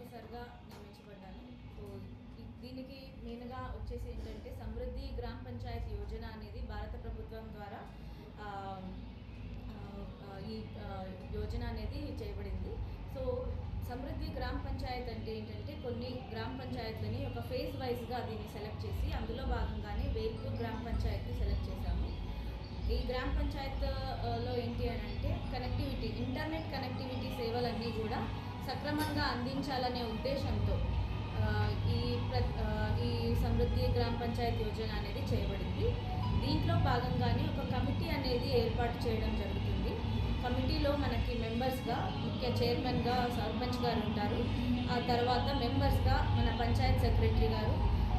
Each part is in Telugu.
ఆఫీసర్గా నియమించబడ్డాను. సో దీనికి మెయిన్గా వచ్చేసి ఏంటంటే సమృద్ధి గ్రామ పంచాయత్ యోజన అనేది భారత ప్రభుత్వం ద్వారా ఈ యోజన అనేది చేయబడింది. సో సమృద్ధి గ్రామ పంచాయత్ అంటే ఏంటంటే కొన్ని గ్రామ పంచాయత్లని ఒక ఫేజ్ వైజ్గా దీన్ని సెలెక్ట్ చేసి అందులో భాగంగానే వేల్పూర్ గ్రామ పంచాయత్ని సెలెక్ట్ చేశాము. ఈ గ్రామ పంచాయత్లో ఏంటి అని అంటే కనెక్టివిటీ ఇంటర్నెట్ కనెక్టివిటీ సేవలన్నీ కూడా సక్రమంగా అందించాలనే ఉద్దేశంతో ఈ ప్ర ఈ సమృద్ధి గ్రామ పంచాయత్ యోజన అనేది చేయబడింది. దీంట్లో భాగంగానే ఒక కమిటీ అనేది ఏర్పాటు చేయడం జరుగుతుంది. కమిటీలో మనకి మెంబర్స్గా ముఖ్య చైర్మన్గా సర్పంచ్ గారు ఉంటారు. ఆ తర్వాత మెంబర్స్గా మన పంచాయత్ సెక్రటరీ గారు.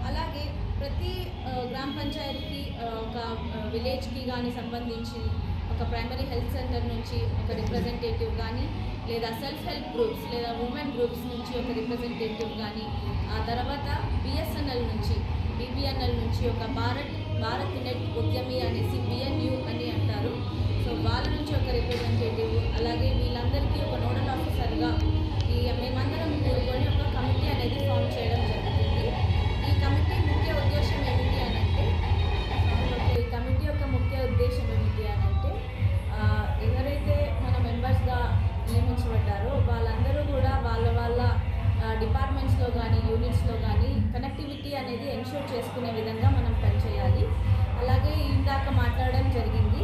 అలాగే ప్రతి గ్రామ పంచాయతీకి ఒక విలేజ్కి కానీ సంబంధించి ఒక ప్రైమరీ హెల్త్ సెంటర్ నుంచి ఒక రిప్రజెంటేటివ్ కానీ లేదా సెల్ఫ్ హెల్ప్ గ్రూప్స్ లేదా ఉమెన్ గ్రూప్స్ నుంచి ఒక రిప్రజెంటేటివ్ కానీ ఆ తర్వాత బిఎస్ఎన్ఎల్ నుంచి బీబీఎన్ఎల్ నుంచి ఒక భారత్ భారత్ నెట్ ఉద్యమి అనేసి బిఎన్యు అని అంటారు. సో వాళ్ళ నుంచి ఒక రిప్రజెంటేటివ్ అలాగే వీళ్ళందరికీ ఒక నోడల్ ఆఫీసర్గా ఈ మేమందరం కానీ కానీ కనెక్టివిటీ అనేది ఎన్షూర్ చేసుకునే విధంగా మనం పనిచేయాలి. అలాగే ఇందాక మాట్లాడడం జరిగింది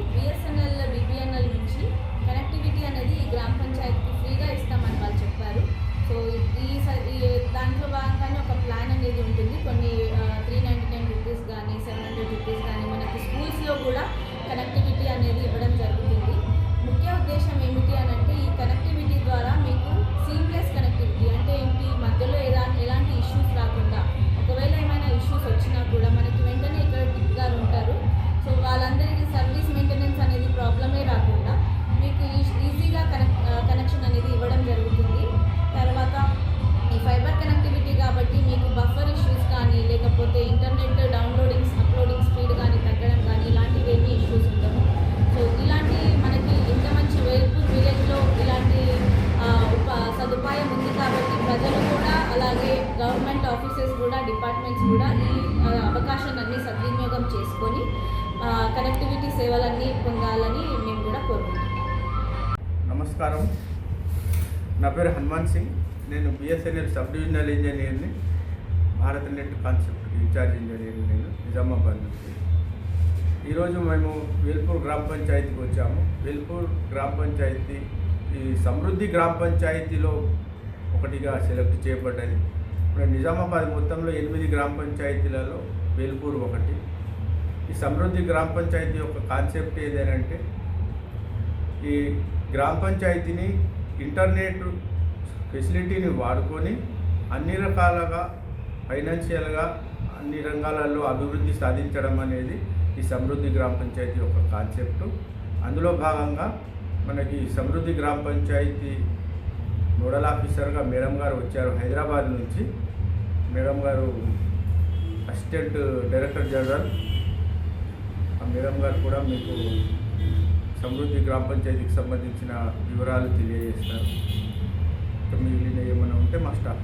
కనెక్టివిటీ సేవలన్నీ పొందాలని మేము కూడా కోరుకుంటున్నాం. నమస్కారం. నా పేరు హనుమాన్ సింగ్. నేను BSNL sub divisional ఇంజనీర్ని Bharat net concept incharge engineer నేను నిజామాబాద్ నుంచి. ఈరోజు మేము వేల్పూర్ గ్రామ పంచాయతీకి వచ్చాము. వేల్పూర్ గ్రామ పంచాయతీ ఈ సమృద్ధి గ్రామ పంచాయతీలో ఒకటిగా సెలెక్ట్ చేయబడ్డది. ఇప్పుడు నిజామాబాద్ మొత్తంలో ఎనిమిది గ్రామ పంచాయతీలలో వేల్పూర్ ఒకటి ఈ సమృద్ధి గ్రామ పంచాయతీ యొక్క కాన్సెప్ట్ ఏదేనంటే ఈ గ్రామ పంచాయతీని ఇంటర్నెట్ ఫెసిలిటీని వాడుకొని అన్ని రకాలుగా ఫైనాన్షియల్గా అన్ని రంగాలలో అభివృద్ధి సాధించడం అనేది ఈ సమృద్ధి గ్రామ పంచాయతీ యొక్క కాన్సెప్ట్ అందులో భాగంగా మనకి సమృద్ధి గ్రామ పంచాయతీ నోడల్ ఆఫీసర్గా మేడం గారు వచ్చారు హైదరాబాద్ నుంచి. మేడం గారు అసిస్టెంట్ డైరెక్టర్ జనరల్ మేడం గారు కూడా మీకు సమృద్ధి గ్రామ పంచాయతీకి సంబంధించిన వివరాలు తెలియజేస్తారు. మిగిలిన ఏమైనా ఉంటే మా స్టాఫ్